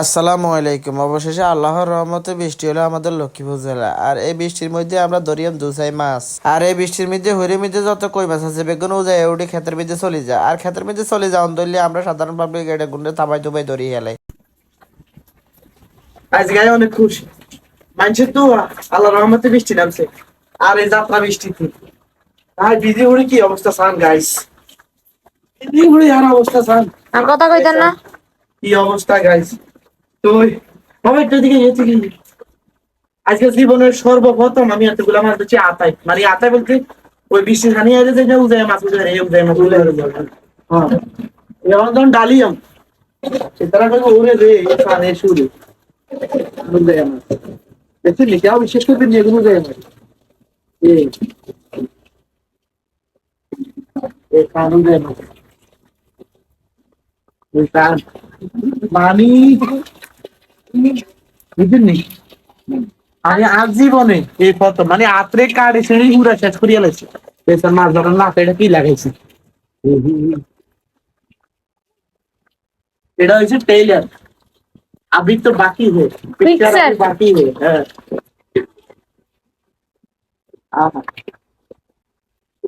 আসসালামু আলাইকুম। অবশেষে আল্লাহর রহমতে বৃষ্টি হলো আমাদের লক্ষ্মীপুর জেলা। আর এই বৃষ্টির মধ্যে আমরা ধরিয়াম দুসাই মাছ। আর এই বৃষ্টির মধ্যে হরির মধ্যে যত কই মাছ আছে, বেগুন যায় উঠে ক্ষেতের মধ্যে চলে যায় আর ক্ষেতের মধ্যে চলে যাওয়ান ধরলে আমরা সাধারণ পাবলিক এটা গুন্ডে থাবাই দুবাই ধরিয়ে হেলাই আজকে অনেক খুশি। মানুষের তো আল্লাহ রহমতে বৃষ্টি নামছে। আর এই যাত্রা বৃষ্টিতে। আর বিধি উড়ে কি অবস্থা সান গাইস বিধি উড়ে আর অবস্থা সান? আর কথা কইতেন না। কি অবস্থা গাইস তো কমেন্ট দিকে গেছি কি আজকে জীবনের সর্বপ্রথম আমি এতগুলা মাছ ধরছি আতাই। মানে আতাই বলতে ওই বৃষ্টি হানি আগে যে উজায় মাছ উজায় এই উজায় মাছ উজায় হ্যাঁ। এখন যখন ডালিয়াম। তারা কইব ওরে রে সান শুরু উজায় মাছ দেখছিলি কেউ বিশেষ করে নিয়ে উজায় মাছ এই। মানি বুঝলি আমি আজ জীবনে এই প্রথম মানে আত্রে কাড়ে শ্রেণী পুরা শেষ করিয়া লাইছি পেছন মাছ ধরার না এটা কি লাগাইছি এটা হচ্ছে টেইলার अभी तो बाकी है पिक्चर Picture. अभी बाकी है हाँ।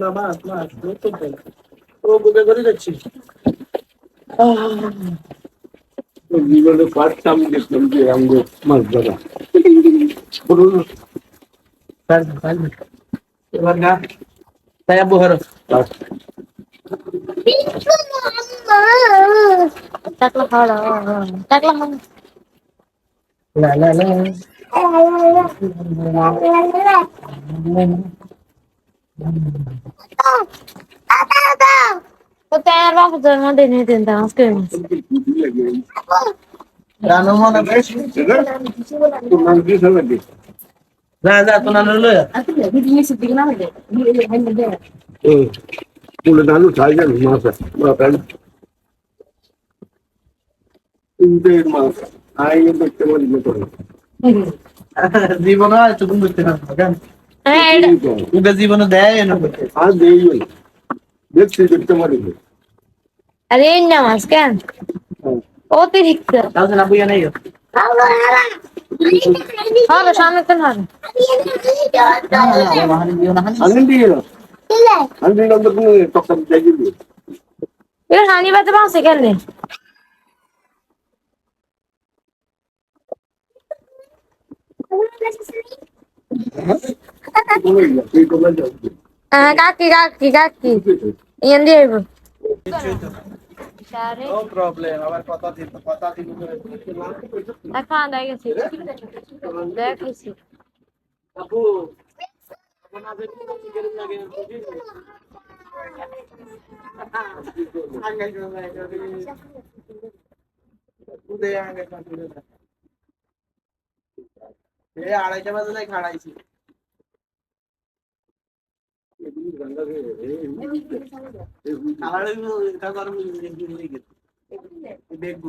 না মাছ মাছ ও গুবে করে মাছ ধরা এবার গা তাই আব্বু হরো টাকলা খাওয়া টাকলা খাওয়া লা লা লা তো তার বাবা তোর মধ্যে নিয়ে দেন তা আজকে রানো মনে বেশ তোমার কি লাগে না না তো নানো লয়া দেখতে পারি জীবন চুকুন করতে না কেন উগে জীবন দেয় না আর দেই দেখছি দেখতে পারি আরে না মাছ কেন? অতিরিক্ত। তাও না বুইয়া নাই হবে সামনে তো হবে এর হানি বাতে পাঁচে কেন যাও হ্যাঁ? কাকি কাকি কাকি। ইয়ান দিয়ে আইব নো প্রবলেম আবার কথা দিন কথা দিন দেখা আন্দাই গেছি? দেখাইছি আপু আপু না দেখি দেখব